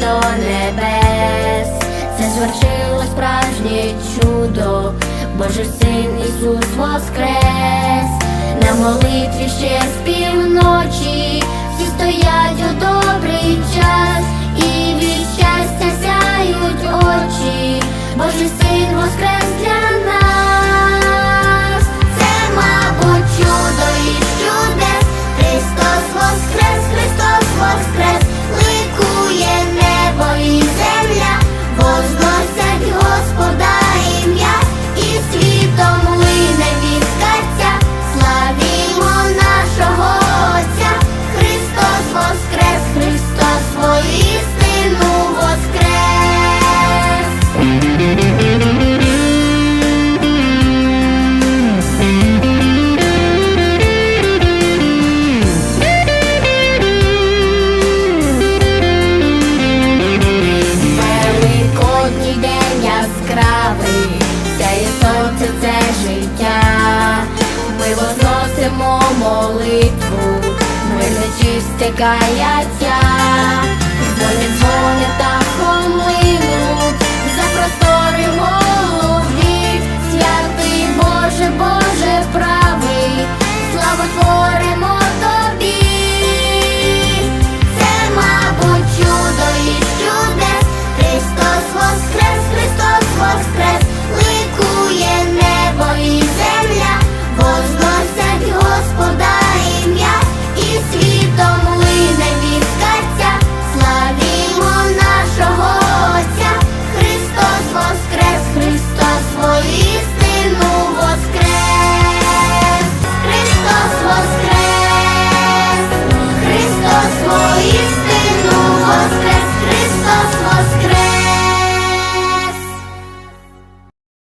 до небес, це звершило справжнє чудо, Божий син Ісус Воскрес, на молитві ще з півночі, всі стоять у добрий час і від щастя сяють очі, Божий син Воскрес для нас. втекає, дзвонять, дзвонять там.